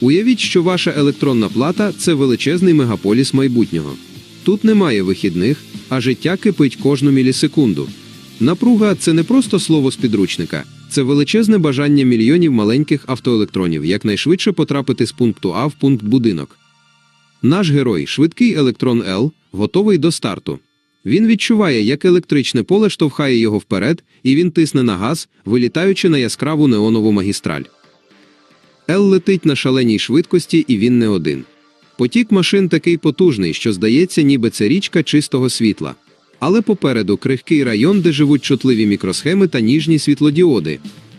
Уявіть, що ваша електронна плата це величезний мегаполіс майбутнього. Тут немає вихідних, а життя кипить кожну мілісекунду. Напруга це не просто слово з підручника, це величезне бажання мільйонів маленьких автоелектронів якнайшвидше потрапити з пункту А в пункт будинок. Наш герой, швидкий електрон Л, готовий до старту. Він відчуває, як електричне поле штовхає його вперед, і він тисне на газ, вилітаючи на яскраву неонову магістраль. Ел летить на шаленій швидкості, і він не один. Потік машин такий потужний, що здається, ніби це річка чистого світла. Але попереду крихкий район, де живуть чутливі мікросхеми та ніжні світлодіоди.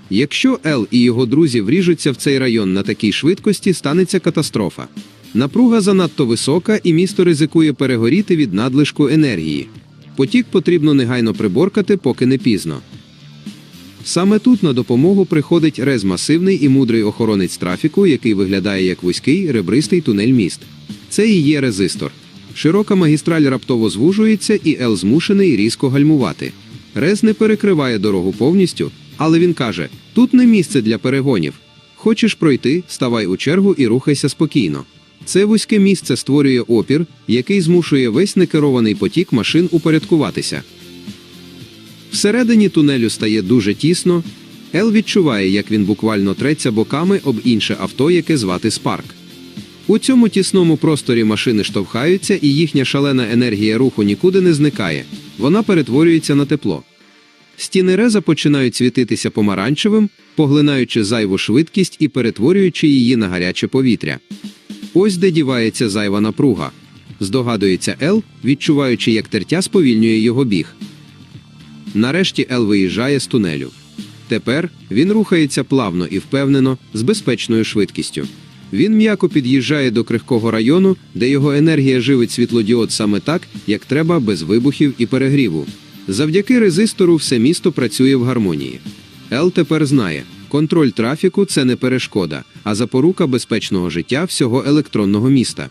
Якщо Ел і його друзі вріжуться в цей район на такій швидкості, станеться катастрофа. Напруга занадто висока, і місто ризикує перегоріти від надлишку енергії. Потік потрібно негайно приборкати, поки не пізно. Саме тут на допомогу приходить рез масивний і мудрий охоронець трафіку, який виглядає як вузький ребристий тунель міст. Це і є резистор. Широка магістраль раптово звужується, і Ел змушений різко гальмувати. Рез не перекриває дорогу повністю, але він каже: тут не місце для перегонів. Хочеш пройти, ставай у чергу і рухайся спокійно. Це вузьке місце створює опір, який змушує весь некерований потік машин упорядкуватися. Всередині тунелю стає дуже тісно. Ел відчуває, як він буквально треться боками об інше авто, яке звати Спарк. У цьому тісному просторі машини штовхаються, і їхня шалена енергія руху нікуди не зникає. Вона перетворюється на тепло. Стіни реза починають світитися помаранчевим, поглинаючи зайву швидкість і перетворюючи її на гаряче повітря. Ось де дівається зайва напруга. Здогадується Ел, відчуваючи, як тертя сповільнює його біг. Нарешті Ел виїжджає з тунелю. Тепер він рухається плавно і впевнено, з безпечною швидкістю. Він м'яко під'їжджає до крихкого району, де його енергія живить світлодіод саме так, як треба, без вибухів і перегріву. Завдяки резистору все місто працює в гармонії. Ел тепер знає, контроль трафіку це не перешкода, а запорука безпечного життя всього електронного міста.